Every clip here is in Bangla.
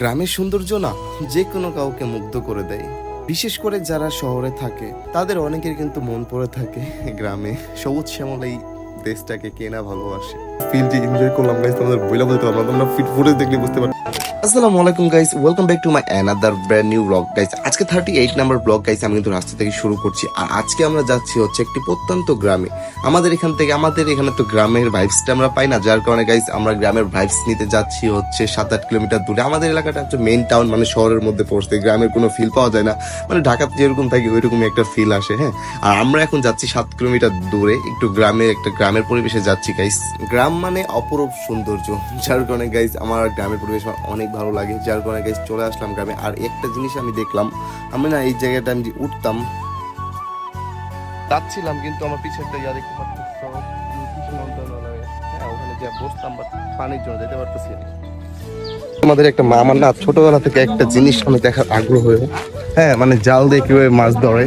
গ্রামের সৌন্দর্য না যে কোনো কাউকে মুগ্ধ করে দেয়। বিশেষ করে যারা শহরে থাকে, তাদের অনেকের কিন্তু মন পড়ে থাকে গ্রামে। সবুজ শ্যামল এই দেশটাকে কেনা ভালোবাসে। ফিল যে এনজয় করলাম গাইজ তোমাদের বইলা বলতে পারলাম তোমরা ফিট ফুটে দেখলে বুঝতে পারবে আসসালামু আলাইকুম guys welcome back to my another brand new blog guys আজকে thirty eight number blog guys আমি কিন্তু রাস্তা থেকে শুরু করছি। আর আজকে আমরা যাচ্ছি হচ্ছে একটি প্রত্যন্ত গ্রামে। আমাদের এখান থেকে, আমাদের এখানে তো গ্রামের ভাইবসটা আমরা পাই না, যার কারণে গাইস আমরা গ্রামের ভাইবস নিতে যাচ্ছি হচ্ছে সাত আট কিলোমিটার দূরে। আমাদের এলাকাটা হচ্ছে মেইন টাউন মানে শহরের মধ্যে পড়ছে। গ্রামের কোনো ফিল পাওয়া যায় না। মানে ঢাকাতে যেরকম থাকি, ওইরকমই একটা ফিল আসে হ্যাঁ? আর আমরা এখন যাচ্ছি সাত কিলোমিটার দূরে, একটু গ্রামে, একটা গ্রামের পরিবেশে যাচ্ছি গাইস গ্রাম মানে অপরূপ সৌন্দর্য, যার কারণে গাইস আমার গ্রামের পরিবেশ অনেক ভালো লাগে, যার কারণে গাইস চলে আসলাম গ্রামে। আর একটা জিনিস আমি দেখলাম, আমি না এই জায়গাটা আমি উঠতাম যাচ্ছিলাম কিন্তু আমার পিছনে একটা ইয়া দেখতে হ্যাঁ বসতাম বাট পানির জন্য যেতে পারতেছি না। আমাদের একটা মা, আমার না ছোটবেলা থেকে একটা জিনিস আমি দেখার আগ্রহ হ্যাঁ মানে জাল দিয়ে কীভাবে মাছ ধরে,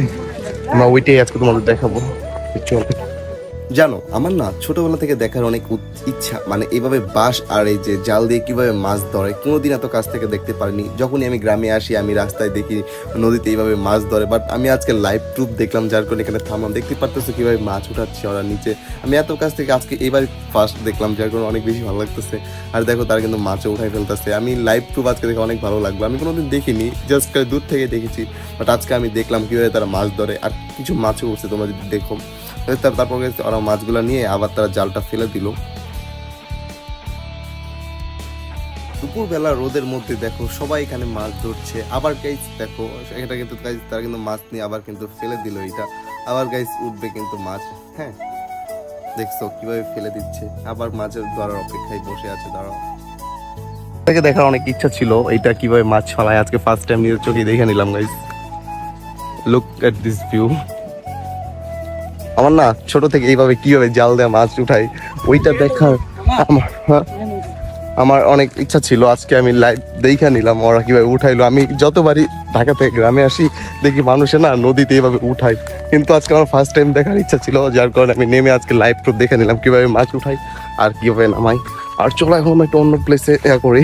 আমরা ওইটাই আজকে তোমাদের দেখাবো। চল। জানো, আমার না ছোটবেলা থেকে দেখার অনেক ইচ্ছা মানে এইভাবে বাঁশ আর এই যে জাল দিয়ে কীভাবে মাছ ধরে, কোনোদিন এত কাছ থেকে দেখতে পারিনি। যখনই আমি গ্রামে আসি, আমি রাস্তায় দেখি নদীতে এইভাবে মাছ ধরে বাট আমি আজকে লাইভ প্রুফ দেখলাম, যার কারণে এখানে থামলাম। দেখতে পারতেছো কীভাবে মাছ উঠাচ্ছে ওরা নিচে। আমি এত কাছ থেকে আজকে এবার ফার্স্ট দেখলাম, যার কারণে অনেক বেশি ভালো লাগতেছে। আর দেখো, তারা কিন্তু মাছও উঠাই ফেলতেছে। আমি লাইভ প্রুফ আজকে দেখে অনেক ভালো লাগল। আমি কোনোদিন দেখিনি জাস্ট দূর থেকে দেখেছি। বাট আজকে আমি দেখলাম কীভাবে তারা মাছ ধরে, আর কিছু মাছও উঠছে, তোমরা যদি দেখো। তারপর ওরা মাছগুলো নিয়ে আবার তারা জালটা ফেলে দিল। দুপুরবেলা রোদের মধ্যে দেখো, সবাই এখানে মাছ ধরছে। আবার গাইজ দেখো, এটা কিন্তু গাইজ তারা কিন্তু মাছ নিয়ে আবার কিন্তু ফেলে দিল এটা। আবার গাইজ উঠবে কিন্তু মাছ হ্যাঁ? দেখছ, কীভাবে ফেলে দিচ্ছে। আবার মাছের ধরার অপেক্ষায় বসে আছে, দাঁড়াও। তাকে দেখার অনেক ইচ্ছা ছিল, এটা কীভাবে মাছ ফেলায় আজকে ফার্স্ট টাইম নিজের চোখে দেখে নিলাম guys look at this view আমার না ছোট থেকে এইভাবে কীভাবে জাল দেওয়া মাছ উঠাই ওইটা দেখার আমার হ্যাঁ, আমার অনেক ইচ্ছা ছিল। আজকে আমি লাইভ দেখা নিলাম ওরা কীভাবে উঠাইলো। আমি যতবারই ঢাকা থেকে গ্রামে আসি দেখি মানুষে না নদীতে এইভাবে উঠাই কিন্তু আজকে আমার ফার্স্ট টাইম দেখার ইচ্ছা ছিল যার কারণে আমি নেমে আজকে লাইভ প্রুফ দেখে নিলাম কীভাবে মাছ উঠাই আর কীভাবে নামাই। আর চলো এখন একটা অন্য প্লেসে ইয়া করি।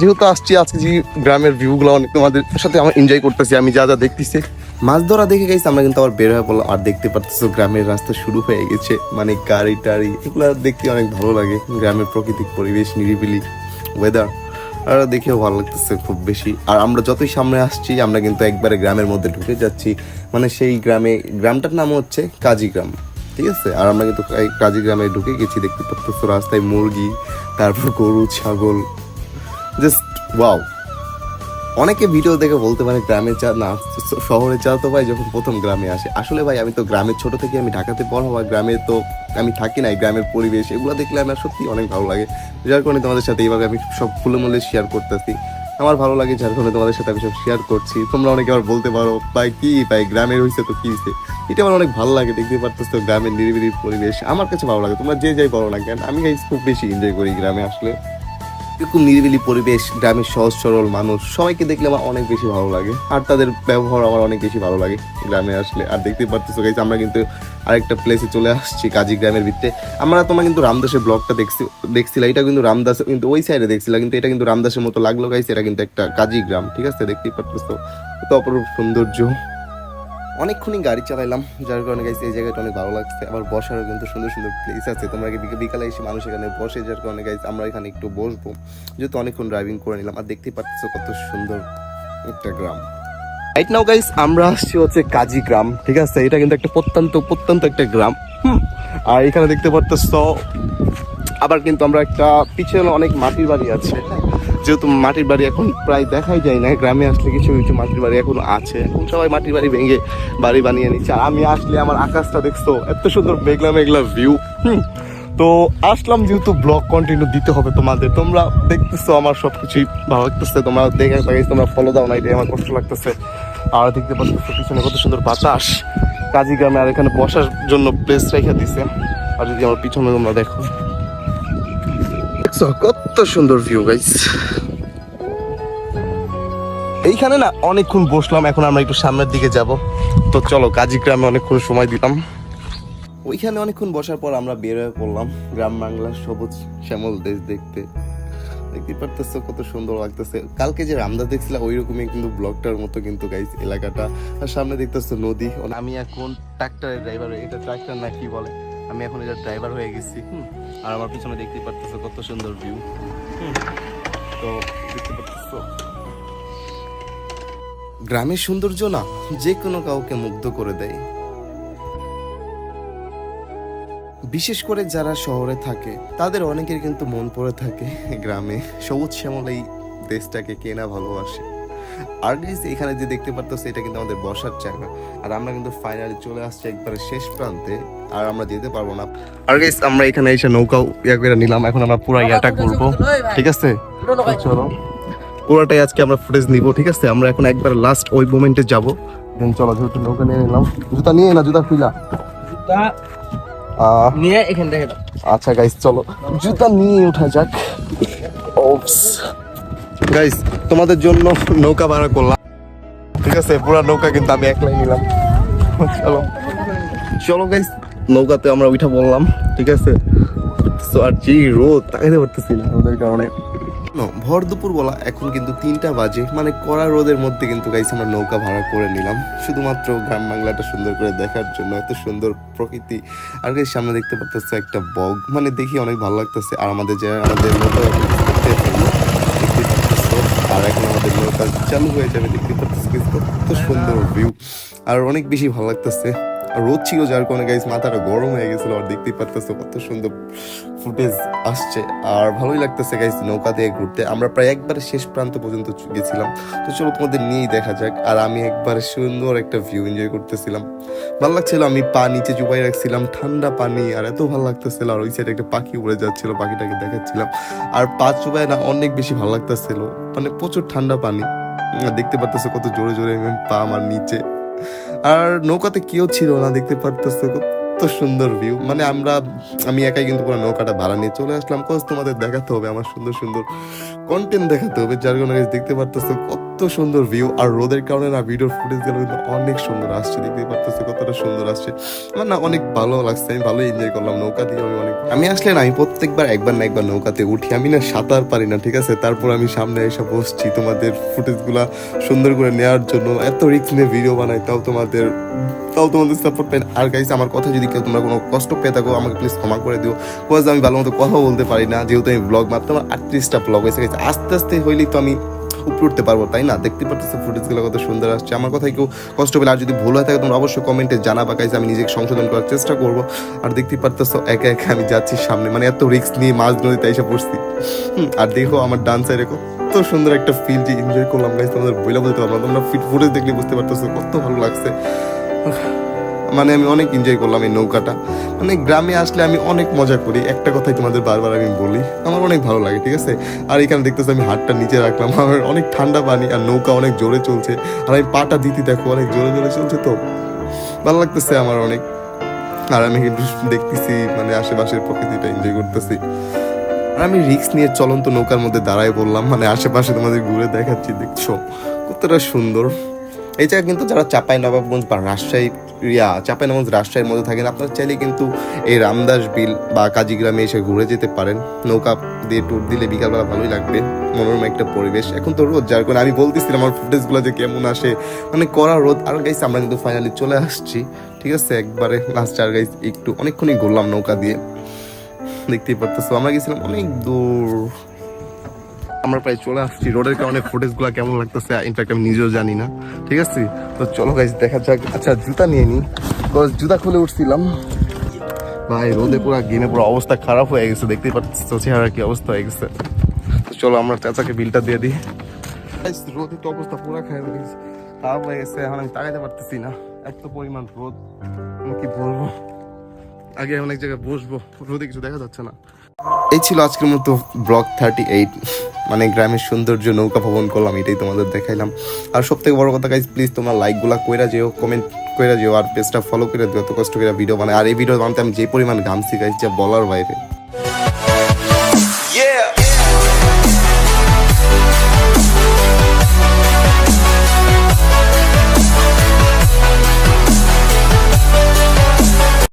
যেহেতু আসছি আজকে যে গ্রামের ভিউগুলো অনেক তোমাদের সাথে আমার এনজয় করতেছি আমি যা যা দেখতেছি। মাছ ধরা দেখে গেছি আমরা কিন্তু আবার বের হয়ে পড়লাম। আর দেখতে পারতেছো গ্রামের রাস্তা শুরু হয়ে গেছে। মানে গাড়ি টাড়ি, এগুলো দেখতে অনেক ভালো লাগে। গ্রামের প্রাকৃতিক পরিবেশ, নিরিবিলি ওয়েদার আর দেখেও ভালো লাগতেছে খুব বেশি। আর আমরা যতই সামনে আসছি, আমরা কিন্তু একবারে গ্রামের মধ্যে ঢুকে যাচ্ছি। মানে সেই গ্রামে, গ্রামটার নাম হচ্ছে কাজী গ্রাম ঠিক আছে? আর আমরা কিন্তু এই কাজী গ্রামে ঢুকে গেছি, দেখতে পাচ্ছ রাস্তায় মুরগি, তারপর গরু, ছাগল। জাস্ট ওয়াও অনেকে ভিডিও দেখে বলতে পারে গ্রামে চা, না, শহরে চা তো ভাই যখন প্রথম গ্রামে আসে। আসলে ভাই আমি তো গ্রামের ছোট থেকে আমি ঢাকাতে বড় হওয়া, গ্রামে তো আমি থাকি নাই, গ্রামের পরিবেশ, এগুলো দেখলে আমার সত্যি অনেক ভালো লাগে। যার কারণে তোমাদের সাথে এইভাবে আমি সব ফুলে মূলে শেয়ার করতেছি। আমার ভালো লাগে, যার কারণে তোমাদের সাথে আমি সব শেয়ার করছি। তোমরা অনেকে আবার বলতে পারো, ভাই, কি, ভাই, গ্রামের হয়েছে তো কি হয়েছে এটা আমার অনেক ভালো লাগে, দেখতে পারতেছ তো গ্রামের নিরিবিলি পরিবেশ। আমার কাছে ভালো লাগে, তোমরা যে যাই বলো না কেন, আমি খুব বেশি এনজয় করি গ্রামে আসলে। এরকম নিরিবিলি পরিবেশ গ্রামের সহজ সরল মানুষ, সবাইকে দেখলে আমার অনেক বেশি ভালো লাগে। আর তাদের ব্যবহার আমার অনেক বেশি ভালো লাগে গ্রামে আসলে। আর দেখতে পারতেছো গাইজ আমরা কিন্তু আরেকটা প্লেসে চলে আসছি, কাজী গ্রামের ভিতরে। আমরা তোমার কিন্তু রামদাসের ব্লগটা দেখছি, দেখছিলা, এটা কিন্তু রামদাস, কিন্তু ওই সাইডে দেখছিলা, কিন্তু এটা কিন্তু রামদাসের মতো লাগল গাইছে এটা কিন্তু একটা কাজী গ্রাম, ঠিক আছে? দেখতেই পারতেছো কত অপরূপ সৌন্দর্য। অনেকক্ষণই গাড়ি চালাইলাম, যার কারণে গাইছে এই জায়গাটা অনেক ভালো লাগছে। আবার বসারও কিন্তু সুন্দর সুন্দর প্লেস আছে। তোমরা বিকালে এসে মানুষ এখানে বসে, যার কারণে গাইছে আমরা এখানে একটু বসবো। যেহেতু অনেকক্ষণ ড্রাইভিং করে নিলাম, আর দেখতেই পাচ্ছ কত সুন্দর একটা গ্রাম। রাইট নাও গাইস আমরা আসছি হচ্ছে কাজী গ্রাম, ঠিক আছে? এটা কিন্তু একটা প্রত্যন্ত প্রত্যন্ত একটা গ্রাম আর এখানে দেখতে পাচ্ছ আবার কিন্তু আমরা একটা পিছনে অনেক মাটির বাড়ি আছে। যেহেতু মাটির বাড়ি এখন প্রায় দেখাই যায় না, গ্রামে আসলে কিছু কিছু মাটির বাড়ি এখন আছে। এখন সবাই মাটির বাড়ি ভেঙে বাড়ি বানিয়ে নিচ্ছে। আর আমি আসলে আমার আকাশটা দেখছ, এত সুন্দর মেঘলা মেঘলা ভিউ তো আসলাম যেহেতু ব্লগ কন্টিনিউ দিতে হবে তোমাদের। তোমরা দেখতেছো আমার সব কিছুই ভালো লাগতেছে, তোমরা দেখে থাকি, তোমরা ফলো দাও না, এটাই আমার কষ্ট লাগতেছে। আর দেখতে পাচ্ছ পিছনে কত সুন্দর বাতাস। কাজী গ্রামে আর এখানে বসার জন্য প্লেস রেখে দিছে। আর যদি আমার পিছনে তোমরা দেখো। দেখছ? কত সুন্দর ভিউ গাইস এইখানে না অনেকক্ষণ বসলাম, এখন আমরা একটু সামনের দিকে যাব। তো চলো কাজী গ্রামে অনেকক্ষণ সময় দিলাম। ওইখানে অনেকক্ষণ বসার পর আমরা বের হয়ে পড়লাম। গ্রাম বাংলার সবুজ শ্যামল দেশ দেখতে। দেখতে পারতেছো কত সুন্দর লাগতেছে। কালকে যে রামদা দেখছিলাম ওই রকমই কিন্তু ব্লগটার মতো কিন্তু গাইস এলাকাটা। আর সামনে দেখতেছো নদী। আমি এখন ট্রাক্টরের ড্রাইভার এটা ট্রাক্টর না কি বলে? আমি এখন এটা ড্রাইভার হয়ে গেছি আর আমার পিছনে দেখতে পারতেছো কত সুন্দর ভিউ তো দেখতে পারতেছো। গ্রামের সৌন্দর্য না যে কোনো কাউকে মুগ্ধ করে দেয়। বিশেষ করে যারা শহরে থাকে, তাদের অনেকের কিন্তু মন পড়ে থাকে গ্রামে। সবুজ শ্যামল এই দেশটাকে কেনা ভালোবাসে। আর guys, এখানে যে দেখতে পারতেছে এটা কিন্তু আমাদের বসার জায়গা। আর আমরা কিন্তু ফাইনালি চলে আসছি একবারে শেষ প্রান্তে আর আমরা যেতে পারব না। আর গাইস আমরা এখানে এসে নৌকা ইয়া করে নিলাম। এখন আমরা পুরো ইয়াটা করব। ঠিক আছে? চলো। পুরোটাই আজকে আমরা ফুটেজ নিব ঠিক আছে? আমরা এখন একবার লাস্ট ওই মোমেন্টে যাব। দেন চলো যেহেতু নৌকা নিয়ে নিলাম। জুতা নিয়ে না জুতা খুইলা? তা আহ নিয়ে এখান থেকে আচ্ছা গাইস চলো। জুতা নিয়ে ওঠা যাক। ওপস গাইস তোমাদের জন্য নৌকা ভাড়া করলাম। ঠিক আছে পুরো নৌকা কিন্তু আমি একলাই নিলাম। চলো। চলো গাইস নৌকাতে আমরা উঠা বললাম ঠিক আছে? So, আর যে রোদ তাকাইতে পারতেছি না কারণে। ভর দুপুর বলা এখন কিন্তু তিনটা বাজে। মানে কড়া রোদের মধ্যে কিন্তু গাইস আমরা নৌকা ভাড়া করে নিলাম। শুধুমাত্র গ্রাম বাংলাটা সুন্দর করে দেখার জন্য এত সুন্দর প্রকৃতি। আর সামনে দেখতে পারতেছে একটা বগ। মানে দেখি অনেক ভালো লাগতেছে। আর আমাদের যে আমাদের নৌকা এখন করতে হলো, দেখতে পারতেছো। আর এখন আমাদের নৌকা চালু হয়ে যাবে দেখতে guys, কত সুন্দর ভিউ আর অনেক বেশি ভালো লাগতেছে। আর রোদ ছিল যার কারণে গাইস মাথাটা গরম হয়ে গেছিল আর দেখতেই পারতেছো কত সুন্দর ফুটেজ আসছে। আর ভালোই লাগতেছে গাইস নৌকা দিয়ে ঘুরতে। আমরা প্রায় একবারে শেষ প্রান্ত পর্যন্ত গেছিলাম। তো চলো তোমাদের নিয়েই দেখা যাক। আর আমি একবার সুন্দর একটা ভিউ এনজয় করতেছিলাম। ভালো লাগছিল আমি পা নিচে চুপাই রাখছিলাম ঠান্ডা পানি আর এত ভালো লাগতেছিল। আর ওই সাইডে একটা পাখি উড়ে যাচ্ছিল পাখিটাকে দেখাচ্ছিলাম। আর পা চুপায় না অনেক বেশি ভালো লাগতেছিল। মানে প্রচুর ঠান্ডা পানি। দেখতে পারতেছো কত জোরে জোরে পা আমার নিচে। আর নৌকাতে কেউ ছিল না, দেখতে পারতেছো কত সুন্দর ভিউ মানে আমরা, আমি একাই কিন্তু পুরো নৌকাটা ভাড়া নিয়ে চলে আসলাম। কজ তোমাদের দেখাতে হবে, আমার সুন্দর সুন্দর কন্টেন্ট দেখাতে হবে। যার কারণে দেখতে পারতেছো কত সুন্দর ভিউ আর রোদের কারণে না ভিডিওর ফুটেজগুলো কিন্তু অনেক সুন্দর আসছে। দেখতে পারতেছো কতটা সুন্দর আসছে। আমার না অনেক ভালো লাগছে, আমি ভালো এনজয় করলাম নৌকা দিয়ে, আমি অনেক আমি আসলে না, আমি প্রত্যেকবার একবার না একবার নৌকাতে উঠি, আমি না সাঁতার পারি না, ঠিক আছে? তারপর আমি সামনে এসে বসছি তোমাদের ফুটেজগুলা সুন্দর করে নেওয়ার জন্য। এত রিক্স নিয়ে ভিডিও বানাই, তাও তোমাদের তাও তোমাদের সাপোর্ট পাই আর গাইস আমার কথা যদি কেউ তোমরা কোনো কষ্ট পেয়ে থাকো, আমাকে প্লিজ ক্ষমা করে দিও। বিকজ আমি ভালো মতো কথা বলতে পারি না, যেহেতু আমি ব্লগ মাত্র আমার আটত্রিশটা ব্লগ হয়েছে গেছে আস্তে আস্তে হইলেই তো আমি উপরে উঠতে পারব, তাই না? দেখতে পারতেছো ফুটেজগুলো কত সুন্দর আসছে। আমার কথাই কেউ কষ্ট পেলে আর যদি ভুল হয়ে থাকে, তোমরা অবশ্যই কমেন্টে জানাবা গাইস আমি নিজেকে সংশোধন করার চেষ্টা করব। আর দেখতে পারতেছো, একা একা আমি যাচ্ছি সামনে মানে এত রিস্ক নিয়ে মাছ নদীতে এসে পড়ছি। আর দেখো আমার ডান সাইডে কত সুন্দর একটা ফিল যে এনজয় করলাম গাইস তোমাদের বইলা বলতে পারব তোমরা ফিট ফুটেজ দেখলে বুঝতে পারতেছো, কত ভালো লাগছে। মানে আমি অনেক এনজয় করলাম এই নৌকাটা। মানে গ্রামে আসলে আমি অনেক মজা করি। একটা কথাই তোমাদের বারবার আমি বলি, আমার অনেক ভালো লাগে, ঠিক আছে? আর এখানে দেখতেছো আমি হাতটা নিচে রাখলাম, আমার অনেক ঠান্ডা পানি আর নৌকা অনেক জোরে চলছে। আর আমি পাটা দিতে দেখো, অনেক জোরে জোরে চলছে তো। ভালো লাগতেছে আমার অনেক। আর আমি কিন্তু দেখতেছি মানে আশেপাশের প্রকৃতিটা এনজয় করতেছি। আর আমি রিক্স নিয়ে চলন্ত নৌকার মধ্যে দাঁড়ায় বললাম মানে আশেপাশে তোমাদের ঘুরে দেখাচ্ছি, দেখছ? কতটা সুন্দর। জায়গা কিন্তু যারা চাপাই নবাবগঞ্জ বা রাজশাহী ইয়া, চাপাই নবাবগঞ্জ, রাজশাহীর মধ্যে থাকেন, আপনারা চাইলে কিন্তু এই রামদাস বিল বা কাজীগ্রামে এসে ঘুরে যেতে পারেন। নৌকা দিয়ে ট্যুর দিলে বিকালবেলা ভালোই লাগবে, মনোরম একটা পরিবেশ। এখন তো রোদ, যার কারণে আমি বলতেছিলাম আমার ফুটেজগুলো যে কেমন আসে। মানে কড়া রোদ। আর গাইস আমরা কিন্তু ফাইনালি চলে আসছি। ঠিক আছে, একবারে লাস্ট আর গাইস একটু অনেকক্ষণই ঘুরলাম নৌকা দিয়ে। দেখতেই পারতেছো, আমরা গেছিলাম অনেক দূর। আমরা প্রায় চলে আসছি। রোডের কারণে ফুটেজগুলো কেমন লাগতেছে? ইনফ্যাক্ট আমি নিজেও জানি না। ঠিক আছে? তো চলো গাইজ দেখা যাক। আচ্ছা জুতা নিয়ে নিই Cause জুতা খুলে উঠছিলাম। ভাই, রোদে পুরো গেমে পুরো অবস্থা খারাপ হয়ে গেছে। দেখতেই পাচ্ছ চেহারা কি অবস্থা হয়ে গেছে। তো চলো, আমরা চাচাকে বিলটা দিয়ে দিই। রোদে তো অবস্থা পুরো খারাপ হয়ে গেছে। খারাপ হয়ে গেছে, এখন আমি তাকাইতে পারতেছি না। এত পরিমাণ রোদ। আমি কি বলব? আগে অনেক জায়গায় বসবো। রোদে কিছু দেখা যাচ্ছে না। এই ছিল আজকের মতো ব্লগ থার্টি এইট মানে গ্রামের সৌন্দর্য, নৌকা ভবন করলাম, এটাই তোমাদের দেখাইলাম। আর সব থেকে বড় কথা গাইজ প্লিজ তোমরা লাইকগুলা কইরা যেও কমেন্ট কইরা যেও, আর পেজটা ফলো করে দিও, এত কষ্ট করে ভিডিও বানায়। আর এই ভিডিও বানাতে আমি যে পরিমাণ ঘামছি গাইজ যা বলার বাইরে।